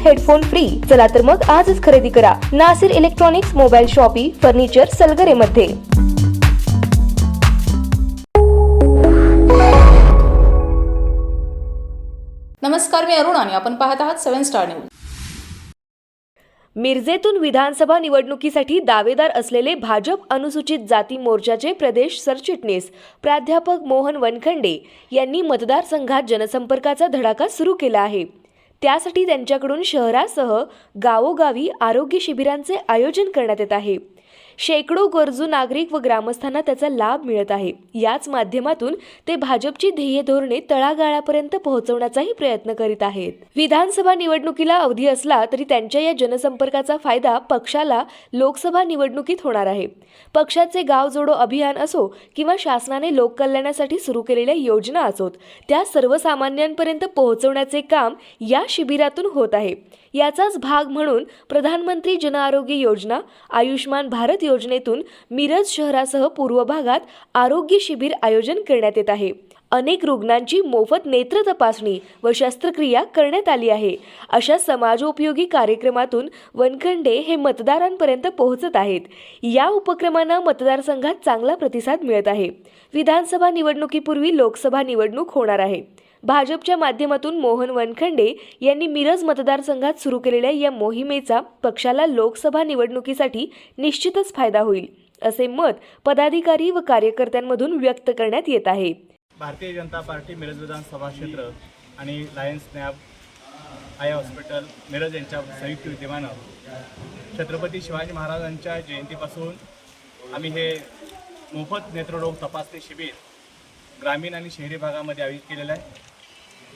Headphone free. चला तर मग आजच खरेदी करा. Nasir electronics mobile shoppe furniture Salgare मध्ये नमस्कार मी अरुण आणि आपण पाहत आहात सेव्हन स्टार न्यूज. मिरजेतून विधानसभा निवडणुकीसाठी दावेदार असलेले भाजप अनुसूचित जाती मोर्चाचे प्रदेश सरचिटणीस प्राध्यापक मोहन वनखंडे यांनी मतदारसंघात जनसंपर्काचा धडाका सुरू केला आहे. त्यासाठी त्यांच्याकडून शहरासह गावोगावी आरोग्य शिबिरांचे आयोजन करण्यात येत आहे. शेकडो गरजू नागरिक व ग्रामस्थांना त्याचा लाभ मिळत आहे. याच माध्यमातून ते भाजपची ध्येय धोरणे तळागाळापर्यंत पोहोचवण्याचाही प्रयत्न करीत आहेत. विधानसभा निवडणुकीला अवधी असला तरी त्यांच्या या जनसंपर्काचा फायदा पक्षाला लोकसभा निवडणुकीत होणार आहे. पक्षाचे गाव जोडो अभियान असो किंवा शासनाने लोककल्याणासाठी सुरू केलेल्या योजना असोत त्या सर्वसामान्यांपर्यंत पोहोचवण्याचे काम या शिबिरातून होत आहे. याचाच भाग म्हणून प्रधानमंत्री जन आरोग्य योजना आयुष्मान भारत योजनेतून मिरज शहरासह पूर्व भागात आरोग्य शिबिर आयोजन करण्यात येत आहे. अनेक रुग्णांची मोफत नेत्र तपासणी व शस्त्रक्रिया करण्यात आली आहे. अशा समाजोपयोगी कार्यक्रमातून वनखंडे हे मतदारांपर्यंत पोहोचत आहेत. या उपक्रमांना मतदारसंघात चांगला प्रतिसाद मिळत आहे. विधानसभा निवडणुकीपूर्वी लोकसभा निवडणूक होणार आहे. भाजपच्या माध्यमातून मोहन वनखंडे यांनी मिरज मतदारसंघात सुरू केलेल्या या मोहिमेचा पक्षाला लोकसभा निवडणुकीसाठी निश्चितच फायदा होईल असे मत पदाधिकारी व कार्यकर्त्यांमधून व्यक्त करण्यात येत आहे. भारतीय जनता पार्टी मिरज विधानसभा क्षेत्र आणि lions NAB eye hospital Miraj यांच्या संयुक्त विद्यमानं छत्रपती शिवाजी महाराजांच्या जयंतीपासून आम्ही हे मोफत नेत्ररोग तपासणी शिबिर ग्रामीण आणि शहरी भागामध्ये आयोजित केलेलं आहे.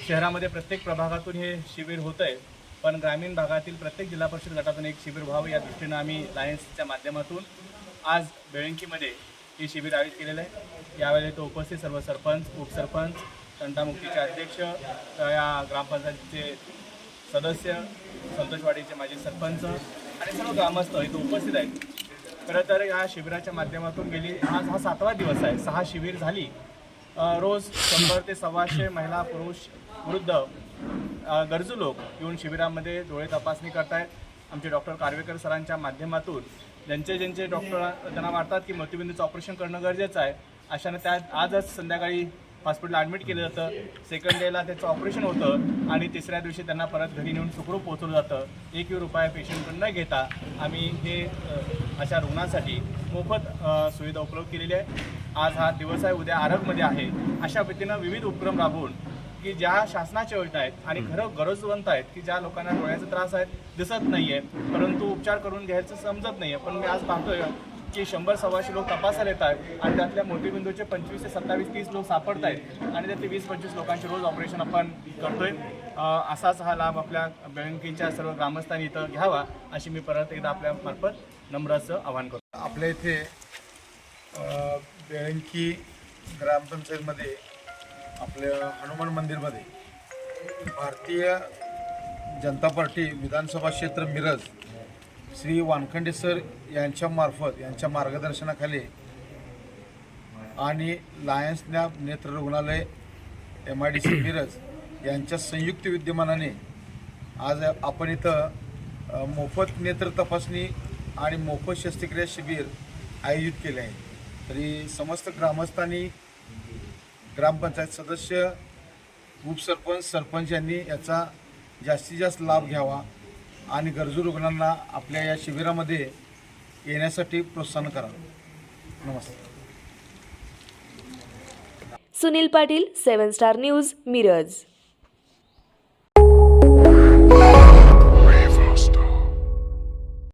शहरामध्ये प्रत्येक प्रभागातून हे शिबिर होतं आहे पण ग्रामीण भागातील प्रत्येक जिल्हा परिषद गटातून एक शिबिर व्हावं या दृष्टीनं आम्ही लायन्सच्या माध्यमातून आज बेळंकीमध्ये हे शिबिर आयोजित केलेलं आहे. यावेळी तो उपस्थित सर्व सरपंच उपसरपंच तंटामुक्तीचे अध्यक्ष या ग्रामपंचायतीचे सदस्य संतोषवाडीचे माजी सरपंच आणि सर्व ग्रामस्थ इथं उपस्थित आहेत. खरं तर या शिबिराच्या माध्यमातून गेली आज हा सातवा दिवस आहे. सहा शिबिर झाली. रोज शंभर ते सव्वाशे महिला पुरुष वृद्ध गरजू लोक येऊन शिबिरामध्ये डोळे तपासणी करतायत. आमचे डॉक्टर कारवेकर सरांच्या माध्यमातून ज्यांचे ज्यांचे डॉक्टर त्यांना वाटतात की मृत्यूबिंदूचं ऑपरेशन करणं गरजेचं आहे अशानं त्या आजच संध्याकाळी हॉस्पिटलला ॲडमिट केलं जातं. सेकंड डेला त्याचं ऑपरेशन होतं आणि तिसऱ्या दिवशी त्यांना परत घरी नेऊन सुखरूप पोहोचवलं जातं. एकही रुपया पेशंटकडून न घेता आम्ही हे अशा रुग्णांसाठी मोफत सुविधा उपलब्ध केलेली आहे. आज हा दिवस आहे उद्या आरबमध्ये आहे. अशा पद्धतीनं विविध उपक्रम राबवून की ज्या शासनाच्या योजना आहेत आणि खरं गरजवंत आहेत की ज्या लोकांना डोळ्याचा त्रास आहे दिसत नाहीये परंतु उपचार करून घ्यायचं समजत नाहीये. पण मी आज पाहतोय की शंभर सव्वाशे लोक तपासायला येत आहेत आणि त्यातल्या मोतीबिंदूचे पंचवीस ते सत्तावीस तीस लोक सापडत आहेत आणि त्यातले वीस पंचवीस लोकांचे रोज ऑपरेशन आपण करतोय. असाच हा लाभ आपल्या बँकेच्या सर्व ग्रामस्थांनी इथं घ्यावा अशी मी परत एकदा आपल्या मार्फत नम्र असं आवाहन करतो. आपल्या इथे बेळंकी ग्रामपंचायतमध्ये आपल्या हनुमान मंदिरमध्ये भारतीय जनता पार्टी विधानसभा क्षेत्र मिरज श्री वानखंडे सर यांच्या मार्फत यांच्या मार्गदर्शनाखाली आणि लायन्स नॅब नेत्र रुग्णालय M I D C Miraj यांच्या संयुक्त विद्यमानाने आज आपण इथं मोफत नेत्र तपासणी आणि मोफत शस्त्रक्रिया शिबिर आयोजित केले आहे. तरी समस्त ग्रामस्थांनी ग्रामपंचायत सदस्य उपसरपंच सरपंच यांनी याचा जास्तीत जास्त लाभ घ्यावा आणि गरजू रुग्णांना आपल्या या शिबिरामध्ये येण्यासाठी प्रोत्साहन करावं. नमस्कार. Sunil Patil seven star news Miraj.